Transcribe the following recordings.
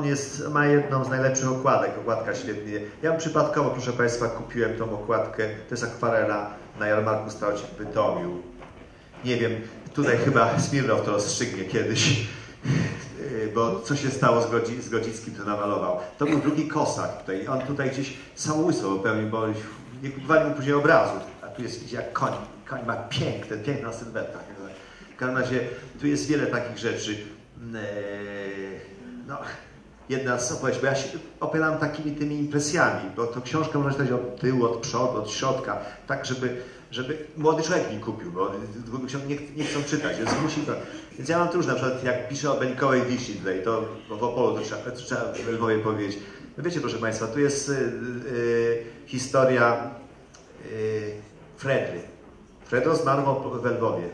on jest, ma jedną z najlepszych okładek, okładka świetnie. Ja przypadkowo, proszę Państwa, kupiłem tą okładkę, to jest akwarela na jarmarku Stałcie w Bytomiu. Nie wiem, tutaj chyba Smirnow to rozstrzygnie kiedyś, bo co się stało z, Godzi, z Godzickim, to namalował. To był drugi kosak tutaj, on tutaj gdzieś samobójstwo popełnił, bo nie kupowali mu później obrazu, a tu jest jak koń, koń ma piękne, piękna sylwetka. W każdym razie tu jest wiele takich rzeczy. Eee, no, jedna z opowieści, bo ja się opieram takimi tymi impresjami, bo to książkę można czytać od tyłu, od przodu, od środka, tak żeby, żeby młody człowiek mi kupił, bo nie, nie chcą czytać, więc musi to. Więc ja mam tu różne, na przykład jak piszę o Benikowej Wiśni tutaj, to w Opolu to trzeba, to trzeba w Lwowie powiedzieć. No wiecie, proszę Państwa, tu jest y, y, historia y, Fredry. Fredro zmarł w Lwowie,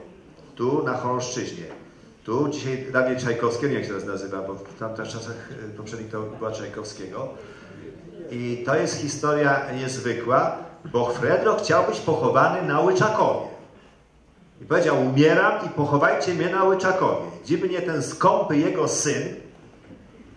tu na Chorąszczyźnie. Tu dzisiaj dawniej Czajkowskiego, jak się teraz nazywa, bo w tamtych czasach y, poprzednich to była Czajkowskiego. I to jest historia niezwykła, bo Fredro chciał być pochowany na Łyczakowie. I powiedział, umieram i pochowajcie mnie na Łyczakowie. Gdyby nie ten skąpy jego syn,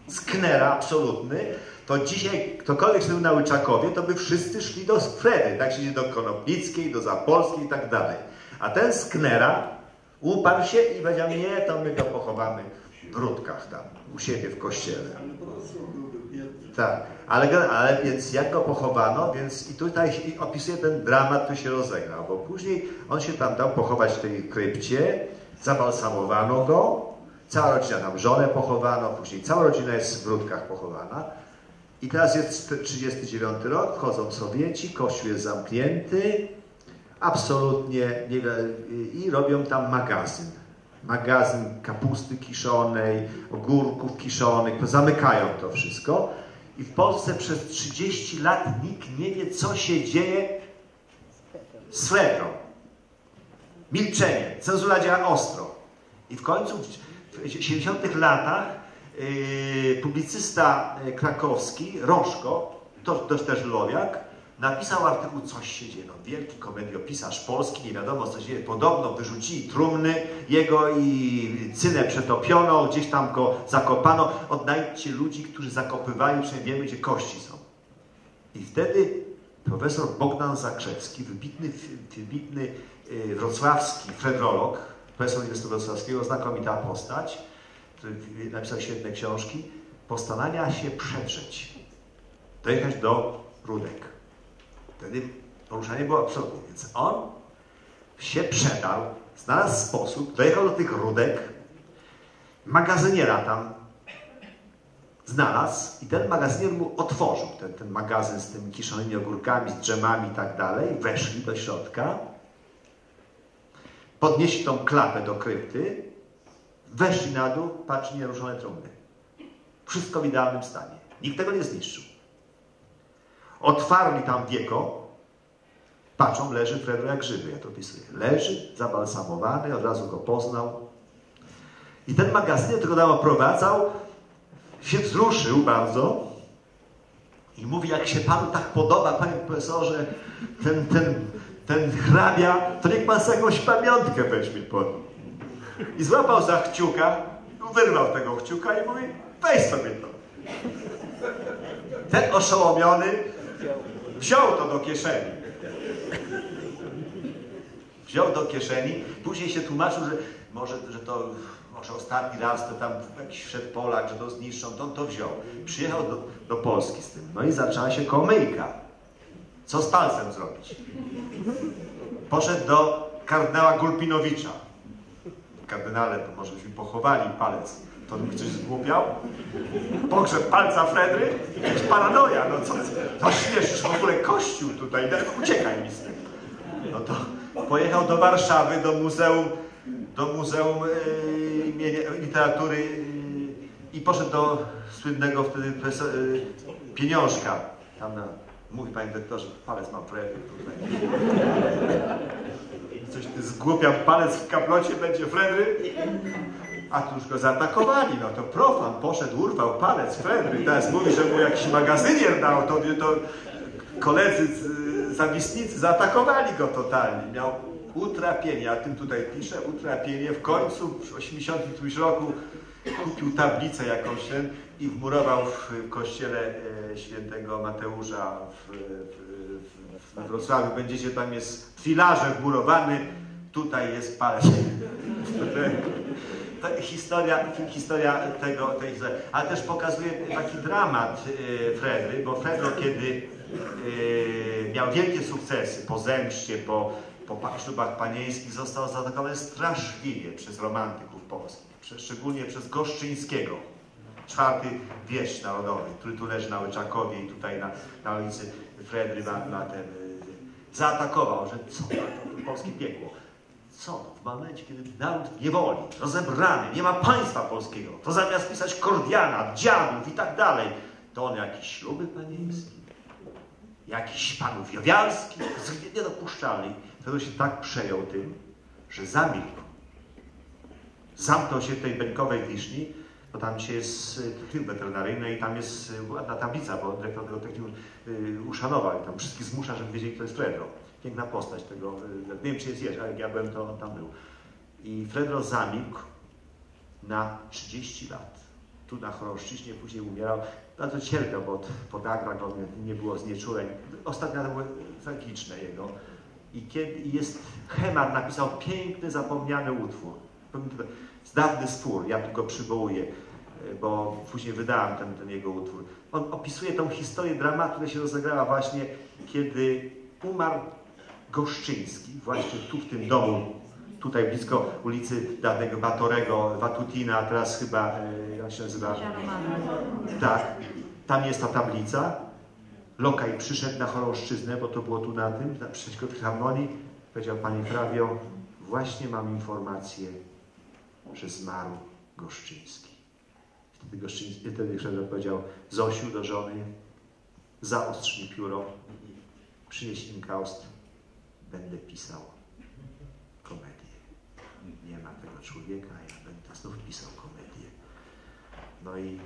sknera absolutny, to dzisiaj ktokolwiek był na Łyczakowie, to by wszyscy szli do Fredy, tak się do Konopnickiej, do Zapolskiej i tak dalej. A ten sknera Uparł się i powiedział, nie, to my go pochowamy w Rudkach tam, u siebie w kościele. Tak, ale, ale więc jak go pochowano, więc i tutaj opisuje ten dramat, który się rozegrał, bo później on się tam dał pochować w tej krypcie, zabalsamowano go, cała rodzina tam, żonę pochowano, później cała rodzina jest w Rudkach pochowana. I teraz jest 39 rok, wchodzą Sowieci, kościół jest zamknięty, absolutnie nie, i robią tam magazyn. Magazyn kapusty kiszonej, ogórków kiszonych, zamykają to wszystko. I w Polsce przez 30 lat nikt nie wie, co się dzieje z Fredrą. Milczenie. Cenzura działa ostro. I w końcu w 70 latach yy, publicysta yy, krakowski, Rożko, to, to też Lowiak, napisał artykuł Coś się dzieje. No, wielki komediopisarz polski, nie wiadomo co się dzieje. Podobno wyrzucili trumny jego i cynę przetopiono, gdzieś tam go zakopano. Odnajdźcie ludzi, którzy zakopywali, przynajmniej wiemy, gdzie kości są. I wtedy profesor Bogdan Zakrzewski, wybitny, wybitny y, wrocławski fredrolog, profesor Uniwersytetu Wrocławskiego, znakomita postać, który napisał świetne książki, postanawia się przetrzeć, dojechać do Rudek. Wtedy poruszanie było absolutnie. Więc on się przedał, znalazł sposób, dojechał do tych rudek, magazyniera tam znalazł i ten magazynier mu otworzył ten, ten magazyn z tymi kiszonymi ogórkami, z drzemami i tak dalej. Weszli do środka, podnieśli tą klapę do krypty, weszli na dół, patrz, nieruszone trumny. Wszystko w idealnym stanie. Nikt tego nie zniszczył. Otwarli tam wieko, patrzą, leży Fredro jak żywy, ja to opisuję. Leży, zabalsamowany, od razu go poznał. I ten magazyn, który go oprowadzał, się wzruszył bardzo i mówi, jak się Panu tak podoba, Panie Profesorze, ten, ten, ten hrabia, to niech Pan sobie jakąś pamiątkę weźmie po nim. I złapał za kciuka, wyrwał tego kciuka i mówi, weź sobie to. Ten oszołomiony Wziął to do kieszeni. Wziął do kieszeni, później się tłumaczył, że może, że to może ostatni raz to tam jakiś wszedł Polak, że to zniszczą, to on to wziął. Przyjechał do, do Polski z tym. No i zaczęła się komyjka. Co z palcem zrobić? Poszedł do kardynała Gulpinowicza. Kardynale, to może byśmy pochowali palec. To by ktoś zgłupiał? Pogrzeb palca Fredry? Jakaś paranoja, no co? Śmieszysz w ogóle kościół tutaj, no, uciekaj mi z tym. No to pojechał do Warszawy, do muzeum, do Muzeum yy, Literatury yy, i poszedł do słynnego wtedy yy, pieniążka. Tam na, mówi panie doktorze, palec mam Fredry tutaj. Coś ty zgłupiał palec w kaplocie, będzie Fredry? A tu już go zaatakowali, no to profan poszedł, urwał palec Fredry, teraz mówi, że mu jakiś magazynier dał, to, to koledzy zawistnicy zaatakowali go totalnie. Miał utrapienie, a tym tutaj piszę, utrapienie. W końcu w 80 roku kupił tablicę jakąś ten i wmurował w kościele e, świętego Mateusza w, w, w Wrocławiu. Będziecie, tam jest filarze wmurowany, tutaj jest palec. To historia, historia tego, tej. Ale też pokazuje taki dramat e, Fredry, bo Fredro kiedy e, miał wielkie sukcesy po zemście, po, po ślubach panieńskich, został zaatakowany straszliwie przez romantyków polskich, szczególnie przez Goszczyńskiego czwarty wieś narodowy, który tu leży na Łyczakowie i tutaj na, na ulicy Fredry na, na ten, y, zaatakował, że co to polskie piekło. Co w momencie, kiedy naród niewoli, rozebrany, nie ma państwa polskiego, to zamiast pisać Kordiana, dziadów i tak dalej, to on jakieś śluby panieńskie, jakiś panów jowialskich, niedopuszczalny. Wtedy się tak przejął tym, że zamilkł. Zamknął się w tej bękowej wiszni, bo tam dzisiaj jest technikum weterynaryjny i tam jest y, ładna tablica, bo dyrektor tego technikum y, uszanował i tam wszystkich zmusza, żeby wiedzieli, kto jest Fredro. Piękna postać tego, y, nie wiem czy jest jeszcze, ale jak ja byłem, to on tam był. I Fredro zamilkł na 30 lat. Tu na Choroszczyźnie, później umierał. Bardzo cierpiał, bo podagra go nie było znieczuleń. Ostatnie lata były tragiczne jego. I kiedy jest, Hemar napisał piękny, zapomniany utwór dawny spór, ja go przywołuję, e, bo później wydałem ten, ten jego utwór. On opisuje tą historię dramatu, która się rozegrała właśnie, kiedy umarł Goszczyński, właśnie tu w tym domu, tutaj blisko ulicy dawnego Batorego, Watutina, teraz chyba, e, jak się nazywa? Tak, tam jest ta tablica. Lokaj przyszedł na Choroszczyznę, bo to było tu na tym, na przeciwko Harmonii. Powiedział, Pani Frawio, właśnie mam informację, że zmarł Goszczyński. Wtedy, Goszczyński, wtedy książę powiedział Zosiu do żony, zaostrz mi pióro, przynieś inkaust, będę pisał komedię. Nie ma tego człowieka, ja będę znów pisał komedię. No i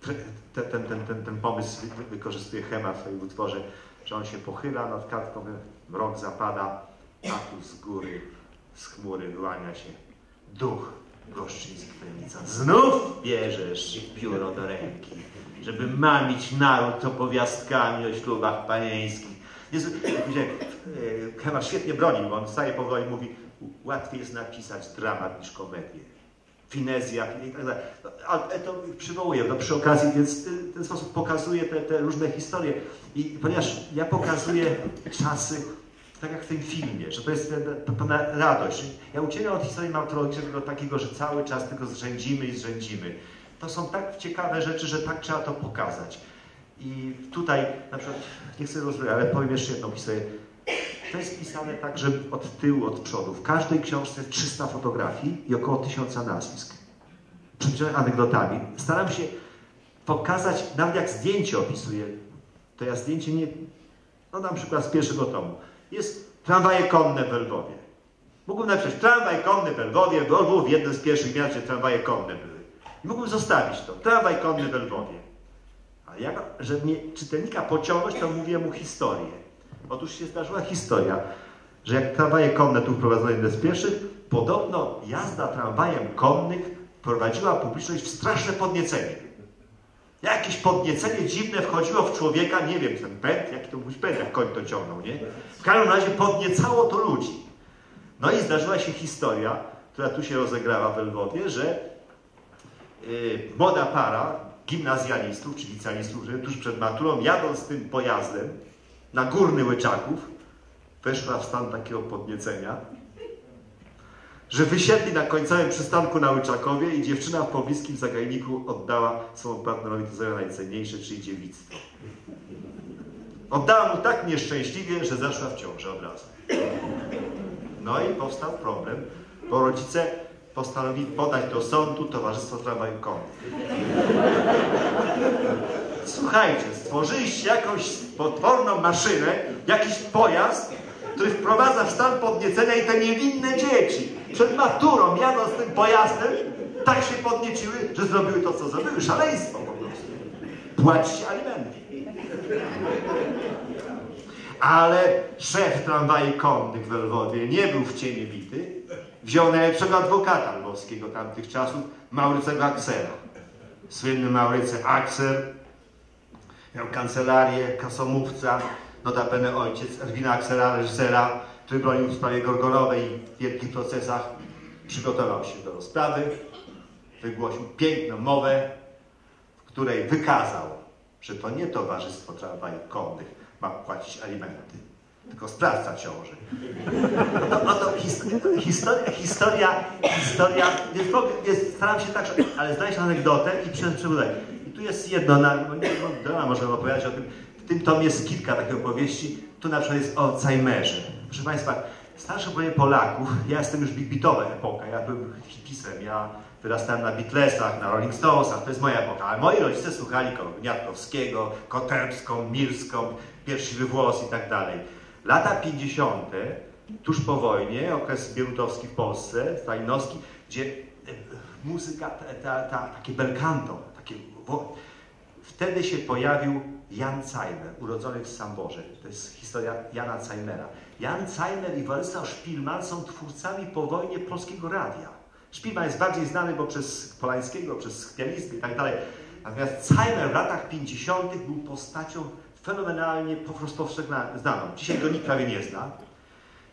ten, ten, ten, ten, ten pomysł wykorzystuje Hema w swoim utworze, że on się pochyla nad kartką, mrok zapada, a tu z góry, z chmury wyłania się duch Goszczyński Plemnica. Znów bierzesz pióro do ręki, żeby mamić naród opowiastkami o ślubach panieńskich. Chyba e, świetnie bronił, bo on staje powoli i mówi, łatwiej jest napisać dramat niż komedię. Finezja i tak dalej. Ale to przywołuję no przy okazji, więc w ten sposób pokazuje te, te różne historie. I ponieważ ja pokazuję czasy tak jak w tym filmie, że to jest pewna radość. Ja uciekam od historii martyrologicznej do takiego, że cały czas tylko zrzędzimy i zrzędzimy. To są tak ciekawe rzeczy, że tak trzeba to pokazać. I tutaj na przykład, nie chcę rozmawiać, ale powiem jeszcze jedną historię. To jest pisane tak, że od tyłu, od przodu. W każdej książce jest 300 fotografii i około 1000 nazwisk. Przeciąłem anegdotami. Staram się pokazać, nawet jak zdjęcie opisuję, to ja zdjęcie nie... No na przykład z pierwszego tomu jest tramwaje konne w Lwowie. Mógłbym napisać tramwaj konny w Lwowie, Lwów jeden z pierwszych miast, gdzie tramwaje konne były. I mógłbym zostawić to. Tramwaj konny w Lwowie. Ale jak, żeby mnie czytelnika pociągnąć, to mówię mu historię. Otóż się zdarzyła historia, że jak tramwaje konne tu wprowadzono jeden z pierwszych, podobno jazda tramwajem konnych prowadziła publiczność w straszne podniecenie. Jakieś podniecenie dziwne wchodziło w człowieka, nie wiem, ten pęd, jaki to był pęd, jak koń to ciągnął, nie? W każdym razie podniecało to ludzi. No i zdarzyła się historia, która tu się rozegrała w Lwowie, że yy, młoda para gimnazjalistów czy licealistów, że tuż przed maturą, jadąc tym pojazdem na górny Łyczaków, weszła w stan takiego podniecenia, że wysiedli na końcowym przystanku na Łyczakowie i dziewczyna w pobliskim zagajniku oddała swojemu partnerowi to zajął najcenniejsze, czyli dziewictwo. Oddała mu tak nieszczęśliwie, że zaszła w ciąży od razu. No i powstał problem, bo rodzice postanowili podać do sądu Towarzystwo Tramwaju Konnych. Słuchajcie, stworzyliście jakąś potworną maszynę, jakiś pojazd, który wprowadza w stan podniecenia i te niewinne dzieci przed maturą jadąc tym pojazdem tak się podnieciły, że zrobiły to, co zrobiły. Szaleństwo po prostu. Płacić alimenty. Ale szef tramwaj konnych w Lwowie nie był w cienie bity wziął najlepszego adwokata lwowskiego tamtych czasów, Maurycego Aksera. Słynny Maurycy Akser miał kancelarię, kasomówca, notabene ojciec Erwina Aksera, reżysera, który bronił w sprawie Gorgorowej w wielkich procesach. Przygotował się do rozprawy, wygłosił piękną mowę, w której wykazał, że to nie towarzystwo tramwajów konnych ma płacić alimenty, tylko sprawca ciąży. No, no to historia, historia, historia, więc, więc staram się tak, ale znaleźć anegdotę i przebudować. I tu jest jedno, na, no no, możemy opowiadać o tym, w tym tomie jest kilka takich opowieści, tu na przykład jest o Alzheimerze. Proszę Państwa, starsze pokolenie Polaków, ja jestem już big beatowa epoka, ja byłem hipisem, ja wyrastałem na Beatlesach, na Rolling Stonesach, to jest moja epoka, ale moi rodzice słuchali? Gniatkowskiego, Koterską, Mirską, Pierwszy Wywłos i tak dalej. Lata 50., tuż po wojnie, okres bierutowski w Polsce, stalinowski, gdzie e, muzyka, ta, ta, ta, takie belcanto, takie, wtedy się pojawił Jan Cajmer, urodzony w Samborze. To jest historia Jana Cajmera. Jan Cajmer i Władysław Szpilman są twórcami po wojnie Polskiego Radia. Szpilman jest bardziej znany, bo przez Polańskiego, przez Chmielistkę i tak dalej. Natomiast Cajmer w latach 50. był postacią fenomenalnie po prostu znaną. Dzisiaj go nikt prawie nie zna,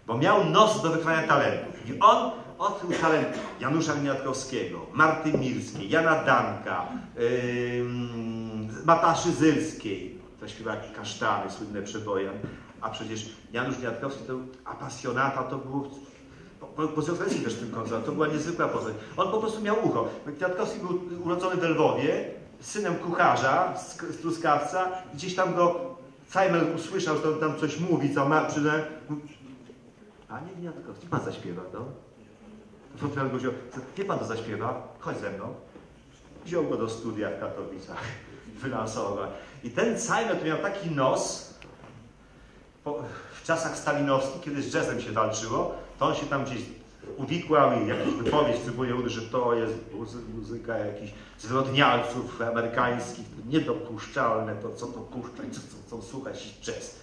bo miał nos do wykrywania talentów. I on odkrył talent Janusza Gniatkowskiego, Marty Mirskiej, Jana Danka, yy, Mataszy Zylskiej, to śpiewa kasztany, słynne przeboje. A przecież Janusz Gniatkowski to apasjonata, to było Poziokresi też w tym koncercie, to była niezwykła postać. On po prostu miał ucho. Kwiatkowski był urodzony w Lwowie, synem kucharza z, Truskawca. Gdzieś tam go Simon usłyszał, że tam coś mówi, co ma przy... A nie Kwiatkowski, pan zaśpiewa, no. To Fortepian go wziął, nie pan to zaśpiewa, chodź ze mną. Wziął go do studia w Katowicach, wylansował. I ten Simon to miał taki nos, po, w czasach stalinowskich, kiedy z jazzem się walczyło, to on się tam gdzieś uwikłał jakąś wypowiedź próbuje że to jest muzyka jakichś zwyrodnialców amerykańskich, niedopuszczalne to, co to puszcza i co, co słuchać jazz.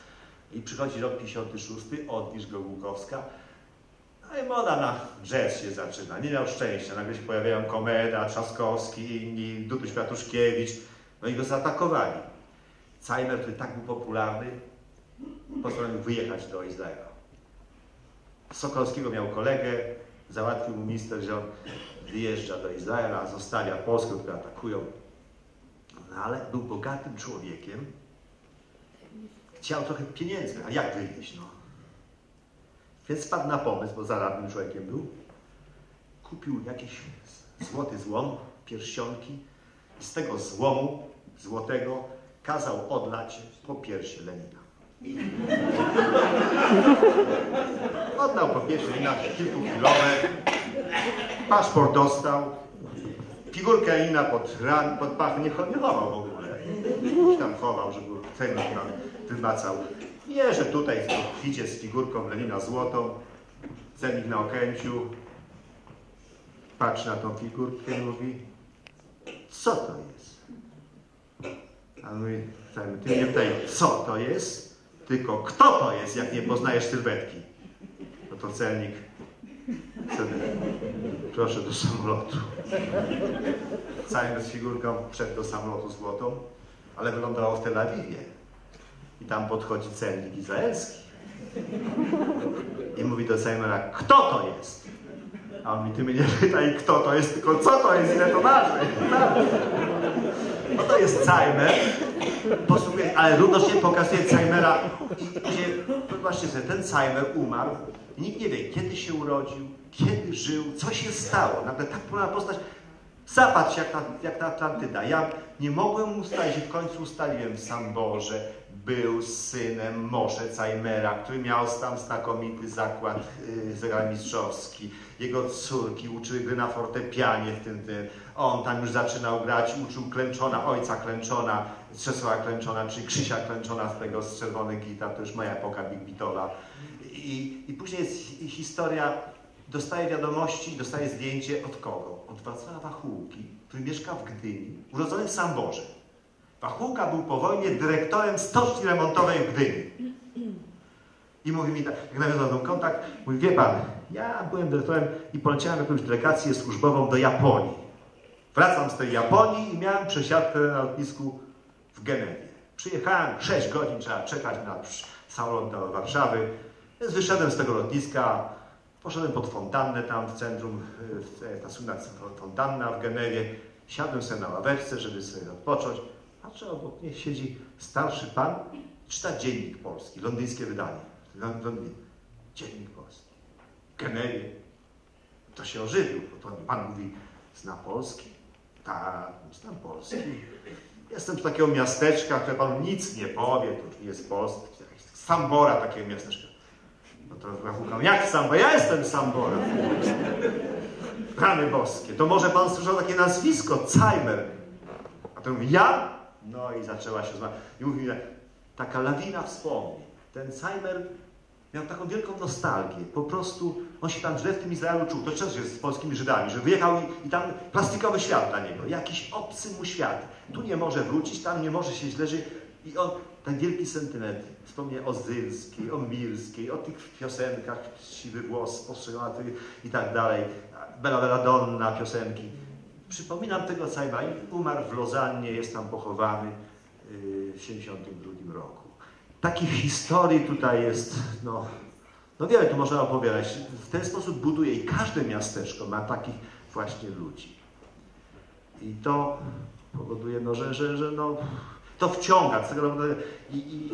I przychodzi rok 56, odwisz go Łukowska, no i moda na jazz się zaczyna. Nie miał szczęścia, nagle się pojawiają Komeda, Trzaskowski, inni, Duduś Piatuszkiewicz, no i go zaatakowali. Cajmer, który tak był popularny, pozwolił wyjechać do Izraela. Sokolskiego miał kolegę, załatwił mu minister, że on wyjeżdża do Izraela, zostawia Polskę, które atakują. No ale był bogatym człowiekiem, chciał trochę pieniędzy, a jak wyjść, no? Więc spadł na pomysł, bo zaradnym człowiekiem był, kupił jakiś złoty złom, pierścionki i z tego złomu złotego kazał odlać po piersi Lenina. Oddał pierwsze na kilkukilometr, paszport dostał, figurkę Lina pod, ran, pod pachę nie, nie chował w ogóle. Gdzieś tam chował, żeby cennik tam wymacał. Nie, że tutaj idzie z figurką Lenina złotą, cennik na okęciu, patrzy na tą figurkę i mówi, co to jest? A mówi, ty nie pytaj, co to jest? Tylko kto to jest, jak nie poznajesz sylwetki? No to celnik. Proszę do samolotu. Cały z figurką przed do samolotu złotą, ale wyglądało w Tel Awiwie. I tam podchodzi celnik izraelski. I mówi do Simona, kto to jest? A on mi, ty mnie nie pytaj, kto to jest, tylko co to jest, ile to waży. No to jest Cajmer, posługuje, ale równocześnie pokazuje Cajmera, gdzie, właśnie sobie, ten Cajmer umarł nikt nie wie, kiedy się urodził, kiedy żył, co się stało. Nawet tak pełna postać. Zapatrz, jak ta, jak ta Atlantyda. Ja nie mogłem ustalić, w końcu ustaliłem sam Boże, był synem Moshe Cajmera, który miał tam znakomity zakład yy, zegarmistrzowski. Jego córki uczyły gry na fortepianie w tym, tym. On tam już zaczynał grać, uczył Klęczona, ojca Klęczona, Czesława Klęczona, czyli Krzysia Klęczona z tego z czerwonych gitar, to już moja epoka Big Beatowa. I, I później jest historia, dostaje wiadomości, dostaje zdjęcie od kogo? Od Wacława Wachółki, który mieszka w Gdyni, urodzony w Samborze. Wachółka był po wojnie dyrektorem stoczni remontowej w Gdyni. I mówi mi tak, jak nawiązał kontakt, mówi, wie pan, ja byłem dyrektorem i poleciałem jakąś delegację służbową do Japonii. Wracam z tej Japonii i miałem przesiadkę na lotnisku w Genewie. Przyjechałem, 6 godzin trzeba czekać na samolot do Warszawy. Więc wyszedłem z tego lotniska, poszedłem pod fontannę tam w centrum, ta słynna fontanna w Genewie. Siadłem sobie na ławeczce, żeby sobie odpocząć. Patrzę, obok mnie siedzi starszy pan, czyta Dziennik Polski, londyńskie wydanie. Londyn. Dziennik Polski. Genewie. To się ożywił, bo to pan mówi, zna Polski? Tak, znam Polski. Jestem z takiego miasteczka, które panu nic nie powie, to nie jest Polska. Sambora takiego miasteczka. No to zachukam, jak Sambora? Ja jestem Sambora. Rany boskie. To może pan słyszał takie nazwisko, Cajmer. A to mówi, ja? No i zaczęła się zma. I mówi, taka lawina wspomnień. Ten Cajmer miał taką wielką nostalgię. Po prostu on się tam źle w tym Izraelu czuł. To często jest z polskimi Żydami, że wyjechał i, i, tam plastikowy świat dla niego. Jakiś obcy mu świat. Tu nie może wrócić, tam nie może się źle żyć. I on, ten wielki sentyment, wspomniał o Zylskiej, o Mirskiej, o tych piosenkach, siwy głos, postrzelony i tak dalej. Bella Bella Donna, piosenki. Przypominam tego Cajba i umarł w Lozannie, jest tam pochowany yy, w 1972 roku. Takich historii tutaj jest, no, no wiele tu można opowiadać. W ten sposób buduje i każde miasteczko ma takich właśnie ludzi. I to powoduje, no, że, że, że no, to wciąga. Tego, i, i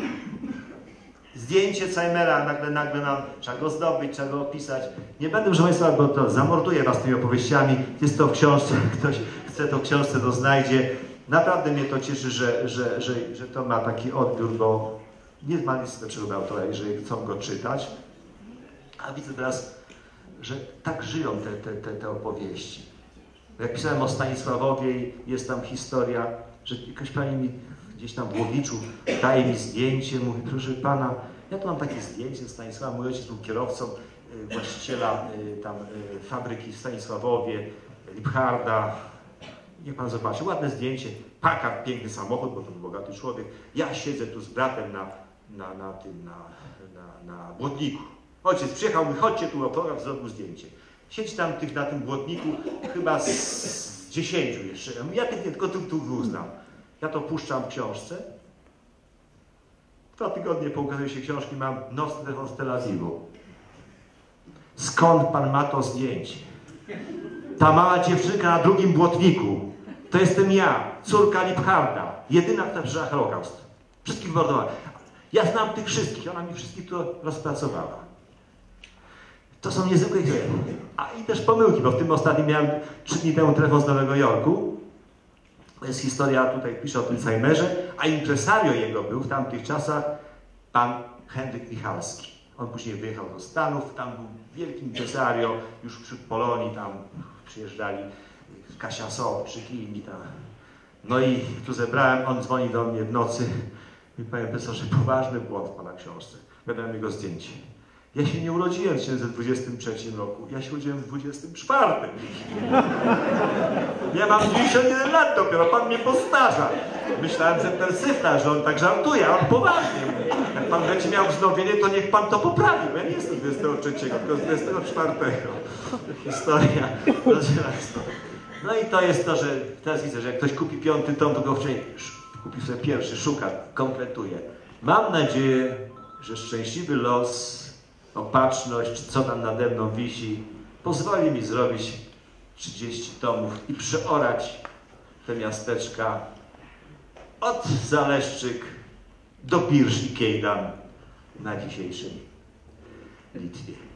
zdjęcie Cajmera nagle, nagle nam, trzeba go zdobyć, trzeba go opisać. Nie będę, proszę Państwa, bo to zamorduję Was tymi opowieściami. Jest to w książce, ktoś chce to w książce, to znajdzie. Naprawdę mnie to cieszy, że, że, że, że to ma taki odbiór, bo nie ma nic lepszego autora, jeżeli chcą go czytać. A widzę teraz, że tak żyją te, te, te, te opowieści. Jak pisałem o Stanisławowie, jest tam historia, że jakaś pani mi gdzieś tam w Łowiczu daje mi zdjęcie, mówi, proszę pana, ja tu mam takie zdjęcie Stanisława, mój ojciec był kierowcą y, właściciela y, tam y, fabryki w Stanisławowie, Lipharda. Niech pan zobaczy, ładne zdjęcie, Packard, piękny samochód, bo to był bogaty człowiek. Ja siedzę tu z bratem na, na, na tym, na, na, na błotniku. Ojciec przyjechał, mówi, chodźcie tu, autograf, zrobił zdjęcie. Siedzi tam tych na tym błotniku chyba z, dziesięciu jeszcze. Ja tych nie tylko tu, tu uznam. Ja to puszczam w książce. Dwa tygodnie po ukazaniu się książki mam nocny telefon z Tel Awiwu. Skąd pan ma to zdjęcie? Ta mała dziewczynka na drugim błotniku. To jestem ja, córka Lipharda. Jedyna, która przeżyła Holokaust. Wszystkich mordowała. Ja znam tych wszystkich. Ona mi wszystkich to rozpracowała. To są niezwykłe historie. A i też pomyłki, bo w tym ostatnim miałem trzy dni temu telefon z Nowego Jorku jest historia, tutaj pisze o tym Alzheimerze, a impresario jego był w tamtych czasach pan Henryk Michalski. On później wyjechał do Stanów, tam był wielki impresario, już przy Polonii tam przyjeżdżali Kasia Sobczyk i inni tam. No i tu zebrałem, on dzwoni do mnie w nocy i panie profesorze, poważny błąd w pana książce. Wydałem jego zdjęcie. Ja się nie urodziłem w 1923 roku, ja się urodziłem w 24. Ja mam 91 lat dopiero, pan mnie postarza. Myślałem, że persyfta, że on tak żartuje, a on poważnie. Jak pan będzie miał wznowienie, to niech pan to poprawi, ja nie jestem 23, tylko 24. Historia. No i to jest to, że teraz widzę, że jak ktoś kupi piąty tom, to go wcześniej kupi sobie pierwszy, szuka, kompletuje. Mam nadzieję, że szczęśliwy los opatrzność, co tam nade mną wisi, pozwoli mi zrobić 30 tomów i przeorać te miasteczka od Zaleszczyk do Birż i Kejdan na dzisiejszej Litwie.